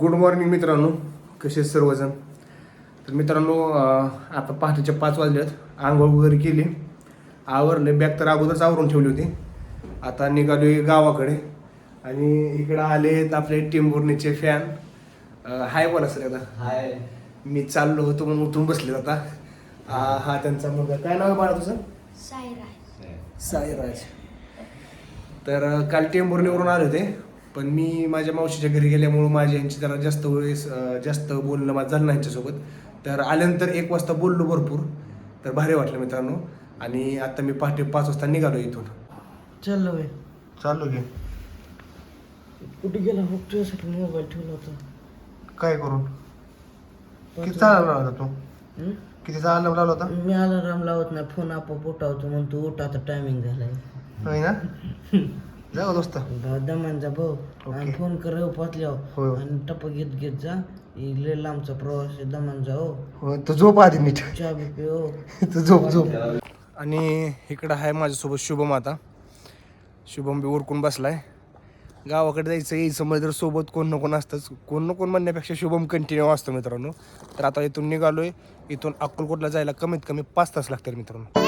Good morning मित्रांनो. कसे सर्वजण? तर मित्रांनो आता पहाटेच्या पाच वाजल्यात आंघोळ वगैरे केली. आवरले. बॅग तर अगोदरच आवरून ठेवली होती. आता निघालोय गावाकडे. आणि इकडं आलेत आपले टिंबुर्णीचे फॅन हाय बोला सर आता हाय. मी चाललो होतो म्हणून उठून बसले आता. हा हा त्यांचा मुलगा. काय नाव आहे बाळा तुझं? साईराज. साईराज. तर काल टेंभुर्णीवरून आले होते. पण मी माझ्या मावशीच्या घरी गेल्यामुळं माझ्या यांची जरा जास्त वेळेस जास्त बोलणं माझं झालं नाही यांच्यासोबत. तर आल्यानंतर एक वाजता बोललो भरपूर. तर भारी वाटलं मित्रांनो. आणि आता मी पहाटे पाच वाजता निघालो इथून. चल वे चाललो घे. कुठे गेला? हो तुझ्यासाठी मोबाईल ठेवला होता. काय करून? किती चालला होता तू? हं? किती चालला लावला होता? मी अलाराम लावत नाही. फोन आपोआप उठावतो म्हणून तू उठ आता टायमिंग झालाय. होय ना? जाऊ दोस्त. दमान जा भाऊ. आणि फोन कर होय. पातल्यावर आणि टप घेत घेत जा. इ लय लांबचा प्रवास आहे दमान जा हो. तू झोप आधी नीट. चहा बी हो तू झोप झोप. आणि इकडं आहे माझ्यासोबत शुभम आता. शुभम बी उरकून बसलाय. गावाकडे जायचं यायचं म्हणजे तर सोबत कोण ना कोण असतंच. कोण ना कोण म्हणण्यापेक्षा शुभम कंटिन्यू असतो मित्रांनो. तर आता इथून निघालोय. इथून अक्कलकोटला जायला कमीत कमी पाच तास लागतील मित्रांनो.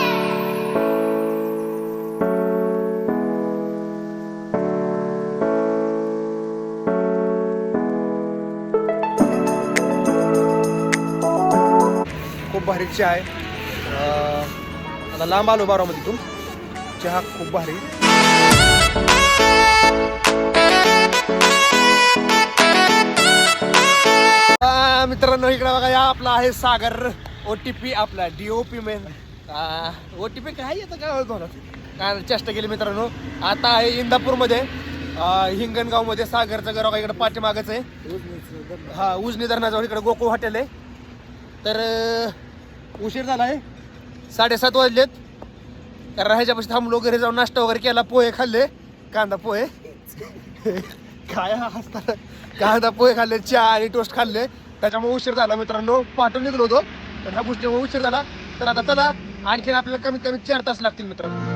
भारी चहा आहे आता लांब आलो बारामतीतून. चहा खूप भारी. मित्रांनो इकडे बघा या आपला आहे सागर. ओ टी पी आपला D O P main O T P काय येतं काय म्हणतो काय चेष्टा केली मित्रांनो? आता आहे इंदापूरमध्ये. हिंगणगावमध्ये सागरचं घर इकडे पाठीमागच आहे. हा उजनी धरणाजवळ इकडे गोकुळ हॉटेल आहे. तर उशीर झाला आहे साडेसात वाजलेत. कारण राहायच्यापाशी थांबलो घरी जाऊन नाश्ता वगैरे केला पोहे खाल्ले. कांदा पोहे. काय हसता. कांदा पोहे खाल्ले चहा आणि टोस्ट खाल्ले. त्याच्यामुळे उशीर झाला मित्रांनो. पाठवून निघलो होतो. तर ह्या गोष्टीमुळे उशीर झाला. तर आता चला आणखीन आपल्याला कमीत कमी चार तास लागतील मित्रांनो.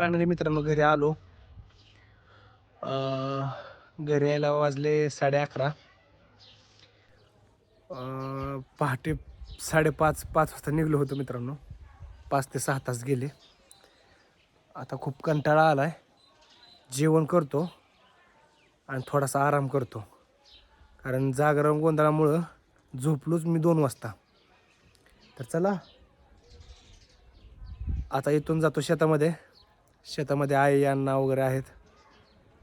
फायनली मित्रांनो घरी आलो. घरी यायला वाजले साडे अकरा. पहाटे साडेपाच पाच वाजता निघलो होतो मित्रांनो. पाच ते सहा तास गेले. आता खूप कंटाळा आला आहे जेवण करतो आणि थोडासा आराम करतो. कारण जागरण गोंधळामुळं झोपलोच मी दोन वाजता. तर चला. आता इथून जातो शेतामध्ये. शेतामध्ये आई अण्णा वगैरे आहेत.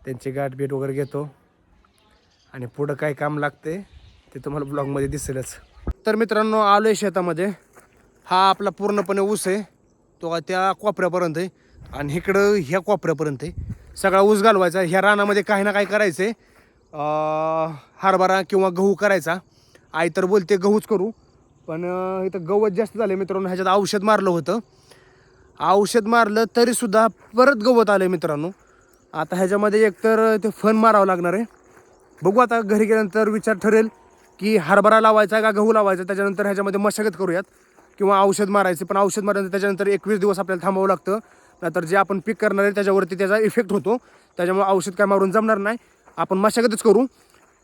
त्यांची गाठभेट वगैरे घेतो. आणि पुढं काय काम लागते ते तुम्हाला ब्लॉगमध्ये दिसेलच. तर मित्रांनो आलो आहे शेतामध्ये. हा आपला पूर्णपणे ऊस आहे. तो त्या कोपऱ्यापर्यंत आहे. आणि इकडं ह्या कोपऱ्यापर्यंत आहे. सगळा ऊस घालवायचा. ह्या रानामध्ये काही ना काही करायचं आहे हरभरा किंवा गहू करायचा. आई तर बोलते गहूच करू. पण इथं गवत जास्त झालं मित्रांनो. ह्याच्यात औषध मारलं होतं. औषध मारलं तरी सुद्धा परत गवत आलं मित्रांनो. आता ह्याच्यामध्ये एकतर ते फन मारावं लागणार आहे. बघू आता घरी गेल्यानंतर विचार ठरेल की हरभरा लावायचा का गहू लावायचा त्याच्यानंतर ह्याच्यामध्ये मशागत करूयात. किंवा औषध मारायचे पण औषध मारल्यानंतर त्याच्यानंतर एकवीस दिवस आपल्याला थांबावं लागतं. नाहीतर जे आपण पीक करणार आहे त्याच्यावरती त्याचा इफेक्ट होतो. त्याच्यामुळे औषध काय मारून जमणार नाही. आपण मशागतच करू.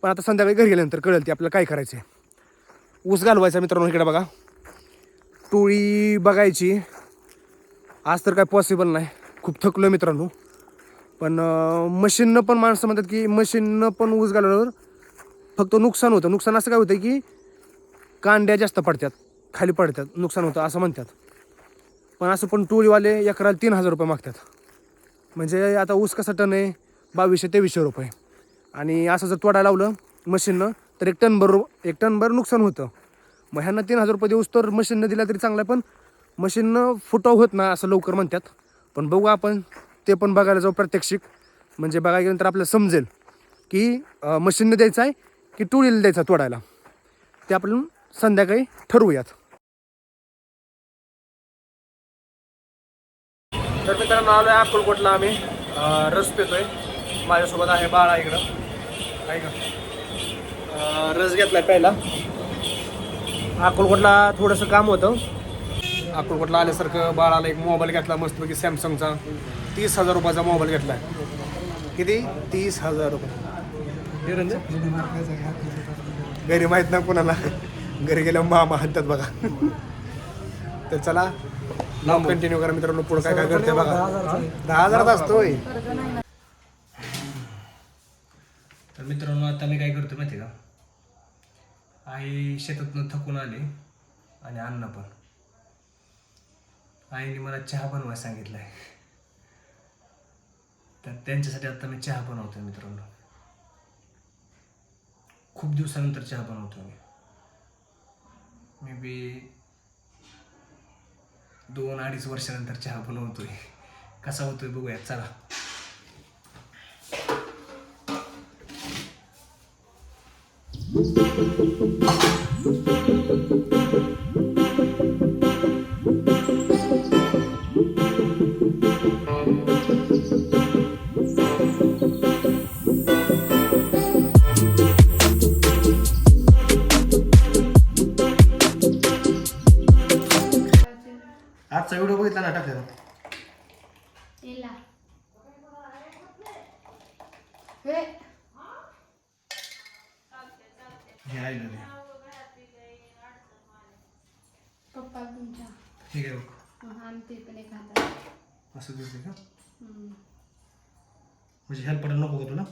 पण आता संध्याकाळी घरी गेल्यानंतर कळेल ते आपल्याला काय करायचं आहे ऊस घालवायचा मित्रांनो इकडे बघा. टोळी बघायची. आज तर काय पॉसिबल नाही. खूप थकलो मित्रांनो. पण मशीननं पण माणसं म्हणतात की मशीननं पण ऊस घालवल्यावर फक्त नुकसान होतं. नुकसान असं काय होतं की कांड्या जास्त पडतात. खाली पडतात. नुकसान होतं असं म्हणतात. पण असं पण टोळीवाले एकराला तीन हजार रुपये मागतात. म्हणजे आता ऊस कसा टन आहे? बावीसशे तेवीसशे रुपये. आणि असं जर तोडायला लावलं मशीननं तर एक टनभर एक टनभर नुकसान होतं. मग ह्यांना तीन हजार रुपये देऊस तर मशीननं दिला तरी चांगला आहे, पण मशीननं फुटाव होत ना असं लवकर म्हणतात. पण बघू आपण ते पण बघायला जाऊ प्रात्यक्षिक. म्हणजे बघायला गेल्यानंतर आपल्याला समजेल की मशीननं द्यायचं आहे की टुळीला द्यायचा तोडायला. ते आपण संध्याकाळी ठरवूयात. तर मित्रांनो आलो आहे अक्कलकोटला आम्ही. रस पितोय. माझ्यासोबत आहे बाळा इकडं. आहे का? रस घेतलाय पहिला अक्कलकोटला थोडंसं काम होतं. अक्कलकोटला आल्यासारखं बाळाला एक मोबाईल घेतला मस्तपैकी सॅमसंगचा. तीस हजार रुपयाचा मोबाईल घेतलाय. किती? तीस हजार रुपये. रंजन? घरी माहीत ना कोणाला. घरी गेल्यावर मामा हाणतात बघा. तर चला नाव कंटिन्यू करा मित्रांनो पुढे काय काय करते बघा. दहा हजारात असतोय. तर मित्रांनो आता मी काय करतो माहिती का? आई शेतातनं थकून आली आणि अण्णा पण. आईने मला चहा बनवायला सांगितलाय. तर त्यांच्यासाठी आता मी चहा बनवतोय मित्रांनो. खूप दिवसानंतर चहा बनवतो मी. मे बी दोन अडीच वर्षानंतर चहा बनवतोय. कसा होतोय बघूया चला. आजचा व्हिडिओ बघितला ना टाकलेला. तिला. हे. हे आईला दे पप्पा तुमच्या. बघ. आणि ते पण एक हातात. असं दिसते का? हम्म. म्हणजे हेल्प पडेल नको का तुला?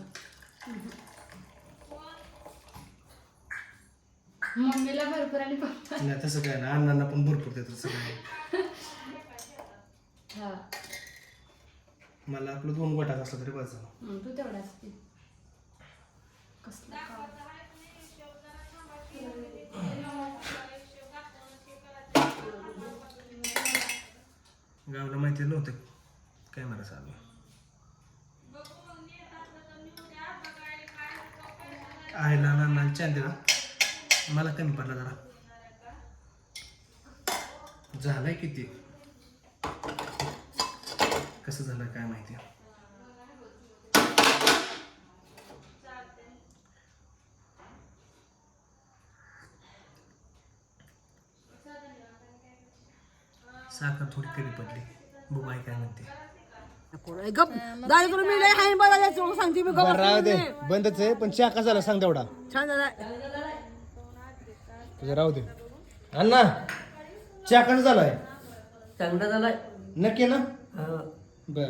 मम्मीला भरपूर आणि पप्पा. नाही तसं काय ना अण्णांना पण भरपूर देतात सगळं. हा. मला आपलं दोन गटात असलं तरी बस झालं. हम्म, तू तेवढाच की कसलं. गावाला माहिती नव्हतं कॅमेरा चालू आईला नाना चांदीला मला कमी पडला जरा. झालंय किती? कसं झालं काय माहिती? साखर थोडी कमी पडली. बघू आई काय म्हणते? बंदच आहे पण चहा कसा झाला सांग तेवढा. छान झाला. तुझं राहू दे. अण्णा चहा कसा झालाय? चांगला झालाय. नक्की ना? बर.